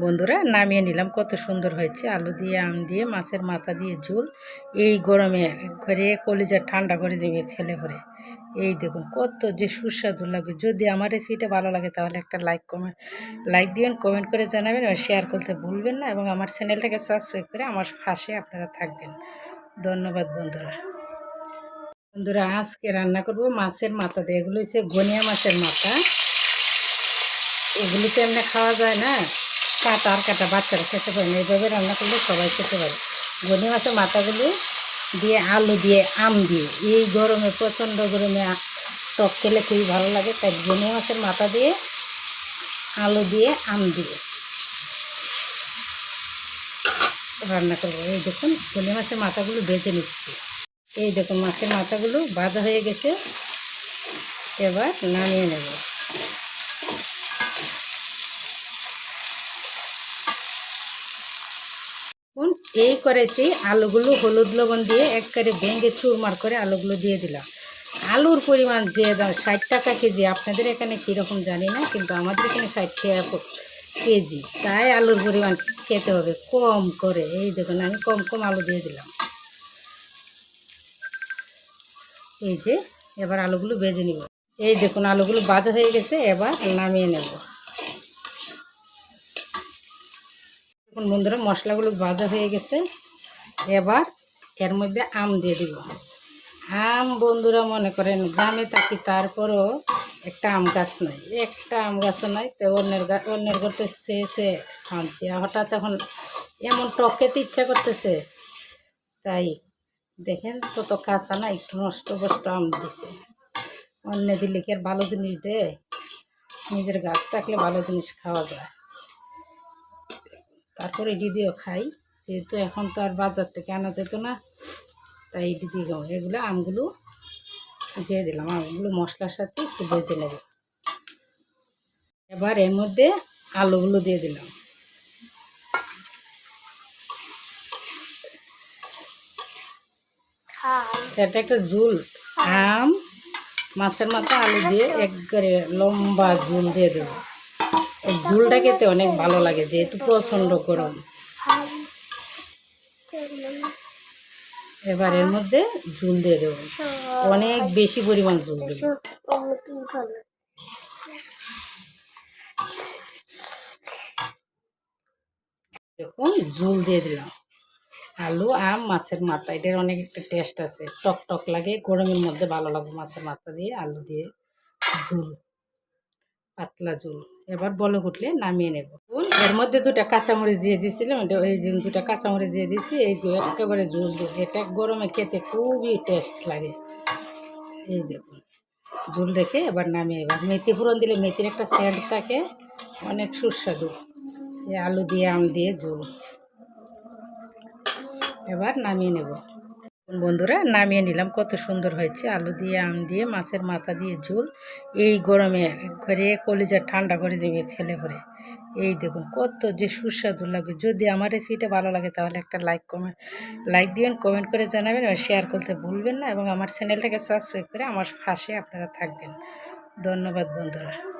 বন্ধুরা, নামিয়ে নিলাম। কত সুন্দর হয়েছে। আলু দিয়ে, আম দিয়ে, মাছের মাথা দিয়ে ঝোল। এই গরমে ঘরে কলিজা ঠান্ডা করে দেবে খেলে পরে। এই দেখুন, কত যে সুস্বাদু লাগবে যদি আমার রেসিপিটা ভালো লাগে, তাহলে একটা লাইক কমেন্ট লাইক দিবেন, কমেন্ট করে জানাবেন আর শেয়ার করতে ভুলবেন না এবং আমার চ্যানেলটাকে সাবস্ক্রাইব করে আমার পাশে আপনারা থাকবেন। ধন্যবাদ বন্ধুরা। বন্ধুরা, আজকে রান্না করব মাছের মাথা দিয়ে। এগুলো হচ্ছে গনিয়া মাছের মাথা। এগুলো তো এমনি খাওয়া যায় না। কাটা আর কাটা বাচ্চারা খেতে পারে না। এইভাবে রান্না করলে সবাই খেতে পারে। গনি মাছের মাথাগুলো দিয়ে, আলু দিয়ে, আম দিয়ে, এই গরমে, প্রচণ্ড গরমে টক খেলে খুবই ভালো লাগে। তাই গনি মাছের মাথা দিয়ে, আলু দিয়ে, আম দিয়ে রান্না করব। এই দেখুন গনি মাছের মাথাগুলো বেজে নিচ্ছি। এই দেখুন, মাছের মাথাগুলো ভাজা হয়ে গেছে। এবার নামিয়ে নেব। এই করেছি, আলুগুলো হলুদ লবণ দিয়ে একবারে ভেঙে চুরমার করে আলুগুলো দিয়ে দিলাম। আলুর পরিমাণ যে দাম, ষাট টাকা কেজি, আপনাদের এখানে কীরকম জানি না, কিন্তু আমাদের এখানে ষাট কেজি। তাই আলুর পরিমাণ খেতে হবে কম করে। এই দেখুন, আমি কম কম আলু দিয়ে দিলাম। এই যে, এবার আলুগুলো ভেজে নিব। এই দেখুন, আলুগুলো ভাজা হয়ে গেছে, এবার নামিয়ে নেব। দেখুন বন্ধুরা মশলাগুলো ভাজা হয়ে গেছে। এবার এর মধ্যে আম দিয়ে দিব। আম বন্ধুরা মনে করেন গ্রামে থাকি তারপরও একটা আম গাছ নাই। একটা আম গাছও নাই, তো অন্যের গাছ অন্যের করতে সে সে খাচ্ছি হঠাৎ এখন এমন টক খেতে ইচ্ছা করতেছে। তাই দেখেন কত কাঁচা না, একটু নষ্ট কষ্ট আম দিছে। অন্য দিলে কি আর ভালো জিনিস দেয়? নিজের গাছ থাকলে ভালো জিনিস খাওয়া যায়। তারপরে এটি দিয়েও খাই। যেহেতু এখন তো আর বাজার থেকে আনা যেত না তাই এটি দিয়ে খাব। এগুলো আমগুলো দিয়ে দিলাম। আমগুলো মশলার সাথে একটু ভেজে নেব। এবার এর মধ্যে আলুগুলো দিয়ে দিলাম। এটা একটা ঝুল। আম মাছের মাথা আলু দিয়ে একবারে লম্বা ঝুল দিয়ে দেবো। ঝুলটা খেতে অনেক ভালো লাগে, যেহেতু প্রচণ্ড গরম। এবার এর মধ্যে ঝুল দিয়ে দেবো। অনেক বেশি পরিমাণ ঝুল দেবো। দেখুন, ঝুল দিয়ে দিলাম। আলু আম মাছের মাথা, এটার অনেক একটা টেস্ট আছে। টক টক লাগে, গরমের মধ্যে ভালো লাগবে মাছের মাথা দিয়ে, আলু দিয়ে ঝুল। পাতলা ঝুল। এবার বলক উঠলে নামিয়ে নেব। এর মধ্যে দুটা কাঁচামরিচ দিয়ে দিয়েছিলাম এটা এই যে দুটা কাঁচামরিচ দিয়ে দিয়েছি এই একেবারে ঝুল এটা গরমে খেতে খুবই টেস্ট লাগে। এই দেখুন, ঝুল রেখে এবার নামিয়ে এবার মেথি ফোড়ন দিলে মেথির একটা সেন্ট থাকে, অনেক সুস্বাদু। এই আলু দিয়ে, আম দিয়ে ঝোল। এবার নামিয়ে নেব। বন্ধুরা নামিয়ে নিলাম, কত সুন্দর হয়েছে। আলু দিয়ে, আম দিয়ে, মাছের মাথা দিয়ে ঝোল। এই গরমে ঘরে কলিজা ঠান্ডা করে দেবে খেলে পরে। এই দেখুন, কত যে সুস্বাদু লাগবে যদি আমার রেসিপিটা ভালো লাগে তাহলে একটা লাইক কমেন্ট লাইক দিবেন, কমেন্ট করে জানাবেন আর শেয়ার করতে ভুলবেন না এবং আমার চ্যানেলটাকে সাবস্ক্রাইব করে আমার পাশে আপনারা থাকবেন। ধন্যবাদ বন্ধুরা।